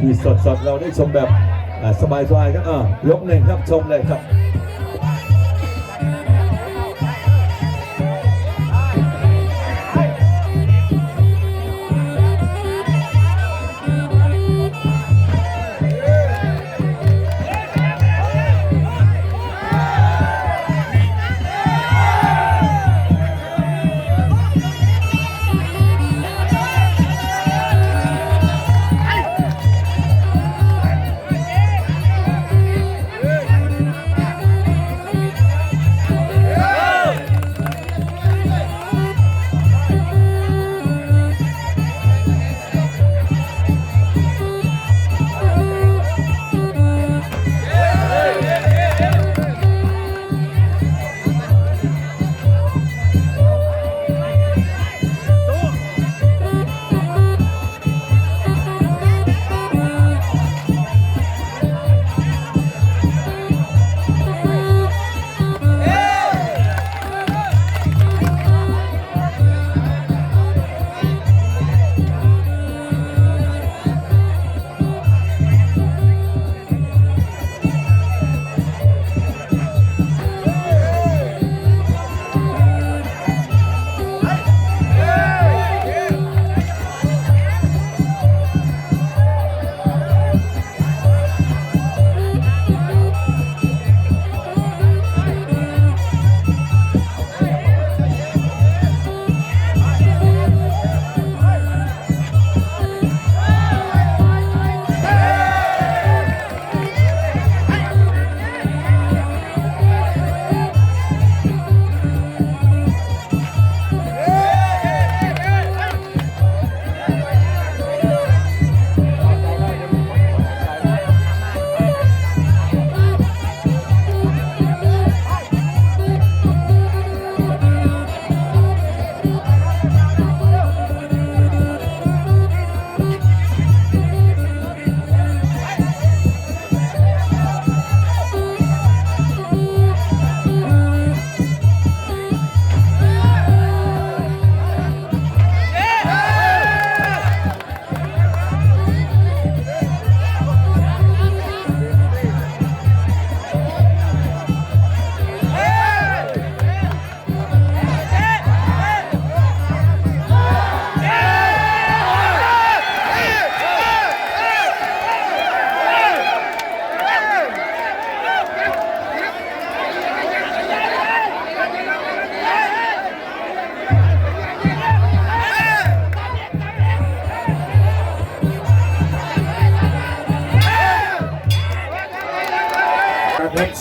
ทีสดๆเราได้ชมแบบสบายๆครับอ่ายกหนึ่งครับชมเลยครับ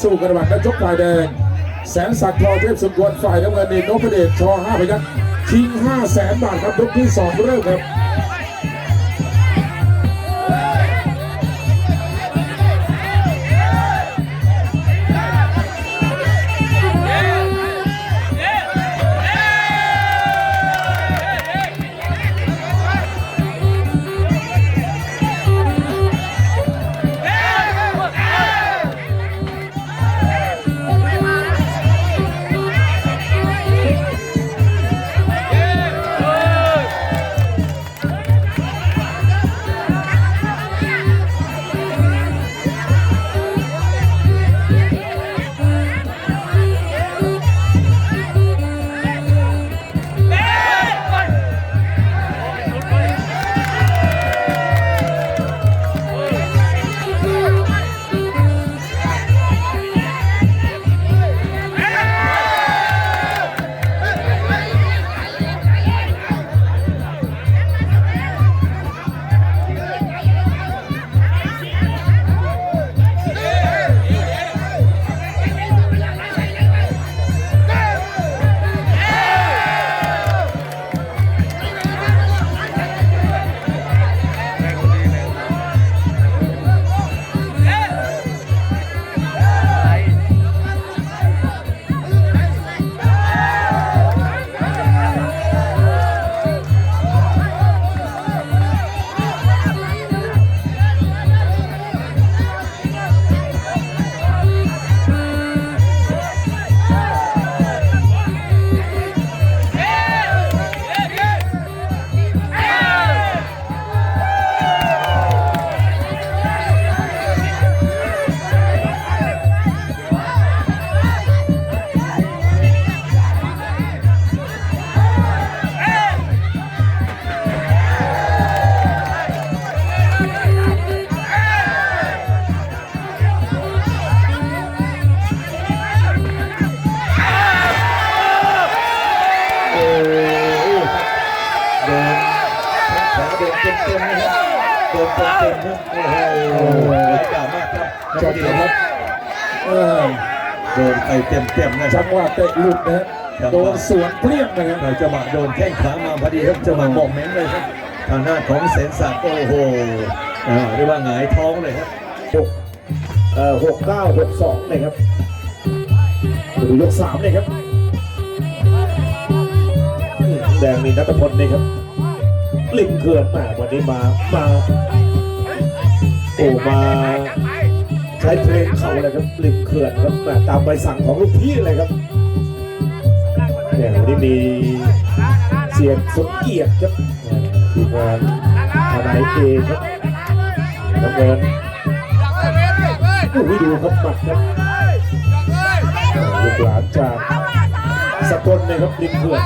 สู้กันระหว่างนักชกฝ่ายแดง แสนสักดิ์ทองเทพสุกวรฝ่ายน้ำเงินนี่นพเดชชห้าพยัคฆ์ชิงห้าแสนบาทครับยกที่สองเริ่มครับ นเต็มๆครับโอ้โหร้ายกาจมากครับจบนะครับเออโดนไปเต็มๆนะคจัรับ งหวะเตะหลุดนะฮะโดนสวนเปรี้ยงนะครับเราจะมาโดนแข้งขามาพอดีครับจะมาบอกเม้นเลยครับทางหน้าของเสนศักดิ์โอ้โหอ่าเรียกว่าหงายท้องเลยครับ หกเอ่อหกเก้าหกสองเลยครับดูยกสามเลยครับอืมแดงนี่นัทพลนี่ครับ ลิงเขื่อนมวันนี้มามาโอ้มาใช้เพลงเขาเลยครับลิงเขื่อนครับมาตามใบสั่งของลูกพี่เลยครับเนี่ยวันนี้มีเสียงสมเกียรติครับทีมงานทนายเอครับน้ำเงินโอ้โหดูครับหมัดครับลูกหลานจากสกลนะครับริมเขื่อน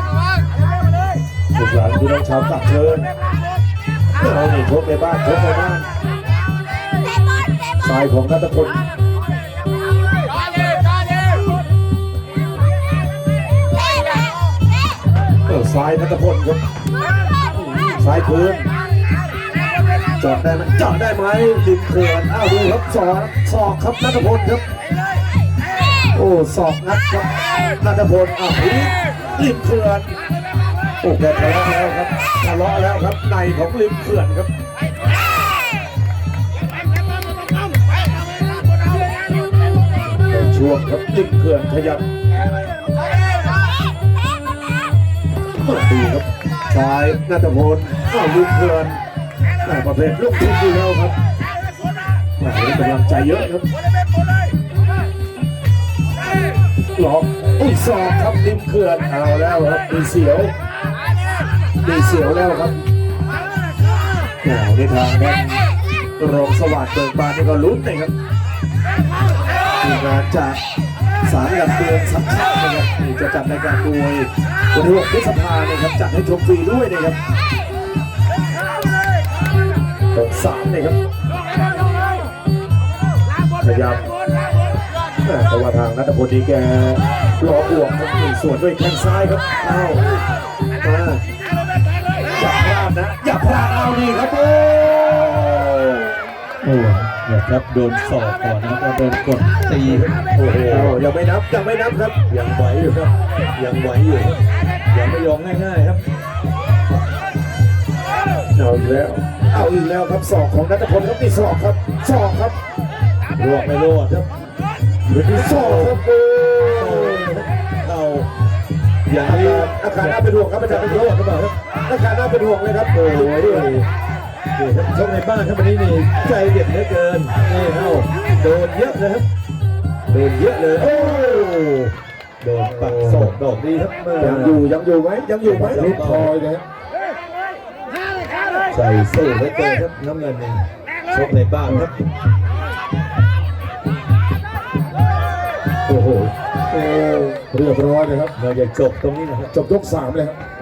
ลูกหลานพี่น้องชาวตักเชิญเราหนี่ชกในบ้านชกในบ้านสายของนัทพลเออสายนัทพลครับสายพื้นจอดได้ไหมจอดได้ไหมริมเขื่อนอ้าวดูครับสอกศอกครับนัทพลครับโอ้ศอกงัดครับนัทพลอ้าวดิมเขื่อน โอ้แกทะเลาะแล้วครับทะเลาะแล้วครับในของริมเขื่อนครับในช่วงครับริมเขื่อนขยับดูครับชายนัทพลอ้าวริมเขื่อนแม่ประเภทลูกทีมดีแล้วครับนกำลังใจเยอะครับหลอกอุ้ยศอกครับริมเขื่อนเอาแล้วครับมีเสียว มีเสียวแล้วครับแหวในทางนั้นรองสวัสดิ์เบิกบานนี่ก็ลุ้นเลยครับทีมงานจากสารหลักเมืองสัมชันนะครับนี่จะจัดรายการมวยวันที่6พฤษภาเนี่ยครับจัดให้ชมฟรีด้วยนะครับตกสามเลยครับขยับแม่แต่ว่าทางนัทพลนี่แกรอบวกครังส่วนด้วยแข้งซ้ายครับเอามา นะอย่าพลาดเอาดีครับโอ้โอ้นะครับโดนศอกก่อนนะครับแล้วโดนกดตีครับโอ้โหโหยังไม่นับยังไม่นับครับ ยังไหวอยู่ครับ ยังไหวอยู่ยังไม่ยอมง่ายๆครับเอาอีกแล้วเอาอีกแล้วครับศอกของนัทพลครับมีศอกครับศอกครับรวดไม่รอดครับหรือมีศอกครับโอ้เข้า อย่างอานี้การอาการน่าเป็นห่วงครับอาจารย์เป็นรห่อวดงหรือเปล่าครับอาการน่าเป็นห่วงเลยครับโอ้ยนี่ครับชกในบ้านครับวันนี้นี่ใจเด็ดเหลือเกินนี่เข้าโดนเยอะเลยครับโดนเยอะเลยโอ้โดนปักศอกดอกนี้ครับเมื่อยังอยู่ยังอยู่ไหมยังอยู่ไหมลิดคอยนะฮะใจสู้เหลือเกินครับน้ำเงินนี่ชกในบ้านครับโอ้โหโอ้ เรียบร้อยเลยครับเราจะจบตรงนี้นะครับจบยกสามเลยครับ